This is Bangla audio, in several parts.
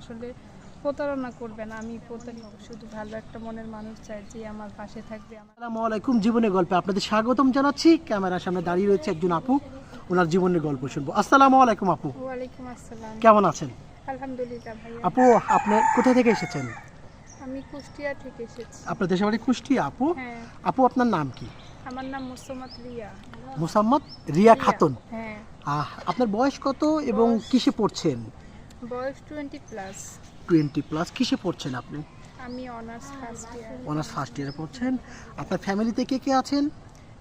আসলে প্রতারণা করবেন আমি প্রতারিত শুধু ভালো একটা মনের মানুষ চাই যে আমার পাশে থাকবে আসসালামু আলাইকুম জীবনের গল্পে আপনাদের স্বাগতম জানাচ্ছি। ক্যামেরার সামনে দাঁড়িয়ে রয়েছে একজন আপু ওনার জীবনের গল্প শুনব। আসসালামু আলাইকুম আপু। ওয়ালাইকুম আসসালাম। কেমন আছেন? আলহামদুলিল্লাহ আপু আপনি কোথা থেকে এসেছেন? আমি কুষ্টিয়া থেকে এসেছি। আপনার দেশের বাড়ি কুষ্টিয়া আপু? হ্যাঁ। আপু আপনার নাম কি? আমার নাম মুসম্মদ রিয়া। মুসাম্মদ রিয়া খাতুন। হ্যাঁ। আপনার বয়স কত এবং কিসে পড়ছেন? বয়স টোয়েন্টি প্লাস টোয়েন্টি প্লাস কিসে পড়ছেন আপনি? আমি honours first year honours first ইয়ারে পড়ছেন। আপনার ফ্যামিলিতে কে কে আছেন?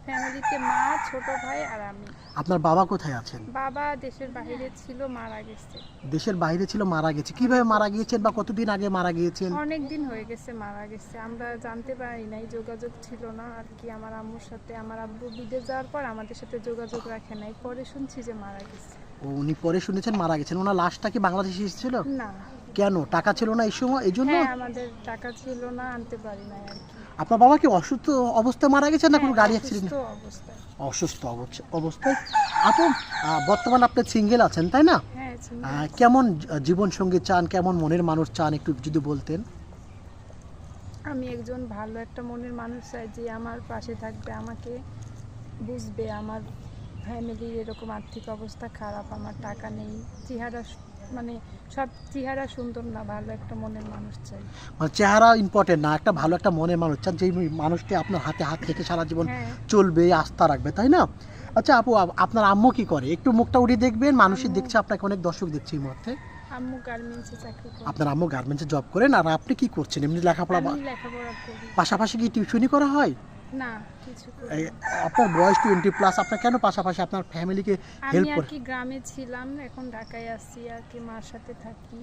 ফ্যামিলিতে মা ছোট ভাই আর আমি। আপনার বাবা কোথায় আছেন? বাবা দেশের বাইরে ছিল মারা গেছে। দেশের বাইরে ছিল মারা গেছে। কীভাবে মারা গিয়েছেন বা কতদিন আগে মারা গিয়েছেন? অনেক দিন হয়ে গেছে মারা গেছে। আমরা জানতে পারি নাই যোগাযোগ ছিল না। আর কি আমার আম্মুর সাথে আমার আব্বু বিদেশ যাওয়ার পর আমাদের সাথে যোগাযোগ রাখে নাই। পরে শুনছি যে মারা গেছে। ও, উনি পরে শুনেছেন মারা গেছেন। ওনার লাশটা কি বাংলাদেশে এসেছিল? না। কেন? টাকা ছিল না এই সময়? এই জন্য? হ্যাঁ আমাদের টাকা ছিল না আনতে পারি নাই আর কি। আপনার বাবা কি অসুস্থ অবস্থায় মারা গেছেন না কোনো হ্যাঁ, গাড়ি অ্যাক্সিডেন্ট অসুস্থ অবস্থায়। অসুস্থ অবচ- অবস্থায়? আপু আহ, বর্তমানে আপনি সিঙ্গেল আছেন তাই না? হ্যাঁ। আহ, কেমন জীবন সঙ্গী চান? কেমন মনের মানুষ চান? একটু যদি বলতেন। আমি একজন ভালো একটা মনের মানুষ চাই যে আমার পাশে থাকবে আমাকে বুঝবে আমার ফ্যামিলির এরকম আর্থিক অবস্থা খারাপ আমার টাকা নেই। চেহারা মানে সব চেহারা সুন্দর না ভালো একটা মনের মানুষ চাই। মানে চেহারা ইম্পর্টেন্ট না একটা ভালো একটা মনের মানুষ চান যেই মানুষটি আপনার হাতে হাত রেখে সারা জীবন হ্যাঁ। চলবে আস্থা রাখবে তাই না? আচ্ছা আপু আপনার আম্মু কি করে? একটু মুখটা উঠিয়ে দেখবেন মানুষই দেখছে আপনাকে অনেক দর্শক দেখছে এই মুহূর্তে। আম্মু গার্মেন্টসে চাকরি করে। আপনার আম্মু গার্মেন্টসে জব করেন আর আপনি কি করছেন? এমনি লেখাপড়া লেখাপড়া করি। পাশাপাশি কি টিউশনই করা হয়? না কিছু। আপনার বয়স টোয়েন্টি প্লাস আপনার কেন পাশাপাশি আপনার ফ্যামিলিকে আমি হেল্প আর কি গ্রামে ছিলাম এখন ঢাকায় আসছি আর কি মার সাথে থাকি।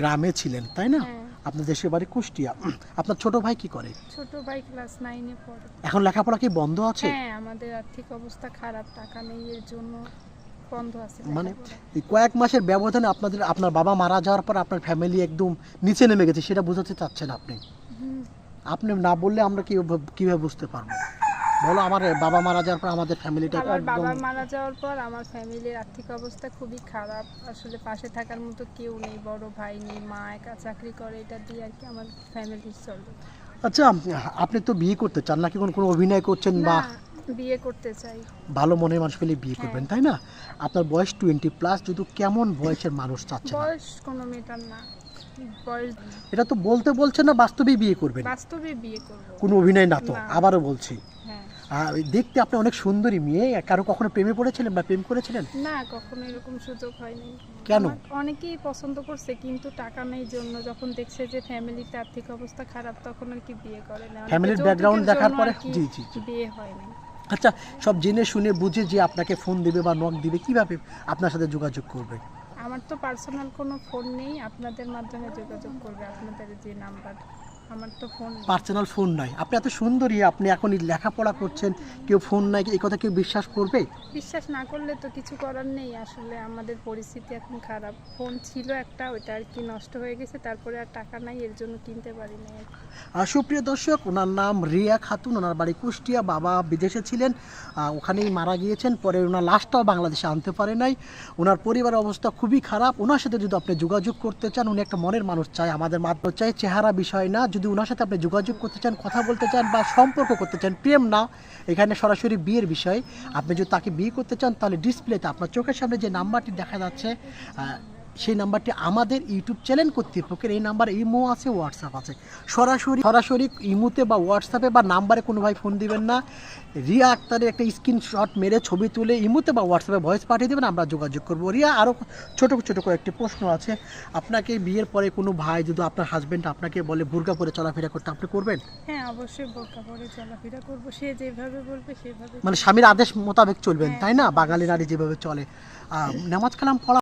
গ্রামে ছিলেন তাই না? হ্যাঁ। আপনার দেশের বাড়ি কুষ্টিয়া। আপনার ছোট ভাই কি করে? ছোট ভাই ক্লাস নাইনে পড়ে। এখন লেখাপড়া কি বন্ধ আছে? হ্যাঁ আমাদের আর্থিক অবস্থা খারাপ টাকা নেই এর জন্য বন্ধ আছে মানে কয়েক মাসের ব্যবধানে আপনাদের আপনার বাবা মারা যাওয়ার পর আপনার ফ্যামিলি একদম নিচে নেমে গেছে সেটা বোঝাতে চাচ্ছেন আপনি। আপনি না বললে আমরা কি কীভাবে বুঝতে পারব? বলো আমার বাবা মারা যাওয়ার পর আমাদের ফ্যামিলিটা আমার বাবা মারা যাওয়ার পর আমার ফ্যামিলির আর্থিক অবস্থা খুবই খারাপ। আসলে পাশে থাকার মতো কেউ নেই বড় ভাই নেই মা একা চাকরি করে এটা দিয়ে আর কি আমার ফ্যামিলি চলে আচ্ছা আপনি তো বিয়ে করতে চান নাকি কোনো কোনো অভিনয় করছেন বা বিয়ে করতে চাই। ভালো মনের মানুষ পেলে বিয়ে করবেন তাই না? আপনার বয়স টোয়েন্টি প্লাস যদি কেমন বয়সের মানুষ চাচ্ছেন? বয়স কোনো মেটার না। এটা তো বলতে বলছে না বাস্তবেই বিয়ে করবেন। বাস্তবে বিয়ে করব। কোনো অভিনয় না তো। আবারও বলছি। হ্যাঁ। আহ, দেখতে আপনি অনেক সুন্দরী মেয়ে কারও কখনো প্রেমে পড়েছিলেন বা প্রেম করেছিলেন? না কখনো এরকম সুযোগ হয়নি। কেন? অনেকেই পছন্দ করছে কিন্তু টাকা নেই জন্য। যখন দেখছে যে ফ্যামিলিতে আর্থিক অবস্থা খারাপ তখন আর কি বিয়ে করে না। ফ্যামিলির ব্যাকগ্রাউন্ড দেখার পরে জি জি জি। বিয়ে হয়নি আচ্ছা সব জেনে শুনে বুঝে যে আপনাকে ফোন দিবে বা নক দিবে কীভাবে আপনার সাথে যোগাযোগ করবে? আমার তো পার্সোনাল কোনো ফোন নেই। আপনাদের মাধ্যমে যোগাযোগ করবে আপনাদের যে নাম্বার আমার তো ফোন পার্সোনাল ফোন নাই আপনি এত সুন্দরী আপনি এখন লেখাপড়া করছেন কেউ ফোন নাই এই কথা কেউ বিশ্বাস করবে? বিশ্বাস না করলে তো কিছু করার নেই। আসলে আমাদের পরিস্থিতি এখন খারাপ। ফোন ছিল একটা ওইটা আর কি নষ্ট হয়ে গেছে তারপরে আর টাকা নাই এর জন্য কিনতে পারি না আর সুপ্রিয় দর্শক ওনার নাম রিয়া খাতুন ওনার বাড়ি কুষ্টিয়া বাবা বিদেশে ছিলেন ওখানেই মারা গিয়েছেন পরে ওনার লাশটাও বাংলাদেশে আনতে পারে নাই। ওনার পরিবারের অবস্থা খুবই খারাপ। ওনার সাথে যদি আপনি যোগাযোগ করতে চান উনি একটা মনের মানুষ চাই আমাদের মাত্র চাই চেহারা বিষয় না যদি ওনার সাথে আপনি যোগাযোগ করতে চান, কথা বলতে চান বা সম্পর্ক করতে চান, প্রেম না, এখানে সরাসরি বিয়ের বিষয়। আপনি যদি তাকে বিয়ে করতে চান, তাহলে ডিসপ্লেতে আপনার চোখের সামনে যে নাম্বারটি দেখা যাচ্ছে সেই নাম্বারটি আমাদের ইউটিউব চ্যানেল কর্তৃপক্ষের এই নাম্বার ইমো আছে হোয়াটসঅ্যাপ আছে। সরাসরি সরাসরি ইমোতে বা হোয়াটসঅ্যাপে বা নাম্বারে কোনো ভাই ফোন দিবেন না। রিয়া আক্তারের একটা স্ক্রিনশট মেরে ছবি তুলে ইমোতে বা হোয়াটসঅ্যাপে ভয়েস পাঠিয়ে দেবেন আমরা যোগাযোগ করব। রিয়া আরও ছোটো ছোটো কয়েকটি প্রশ্ন আছে। আপনাকে বিয়ের পরে কোনো ভাই যদি আপনার হাজব্যান্ড আপনাকে বলে বুর্গা পরে চলাফেরা করতে আপনি করবেন? হ্যাঁ অবশ্যই বোরকা পরে চলাফেরা করব। সে যেভাবে বলবে সেভাবে মানে স্বামীর আদেশ মোতাবেক চলবেন হ্যাঁ। তাই না? বাঙালি নারী যেভাবে চলে। নামাজ কালাম পড়া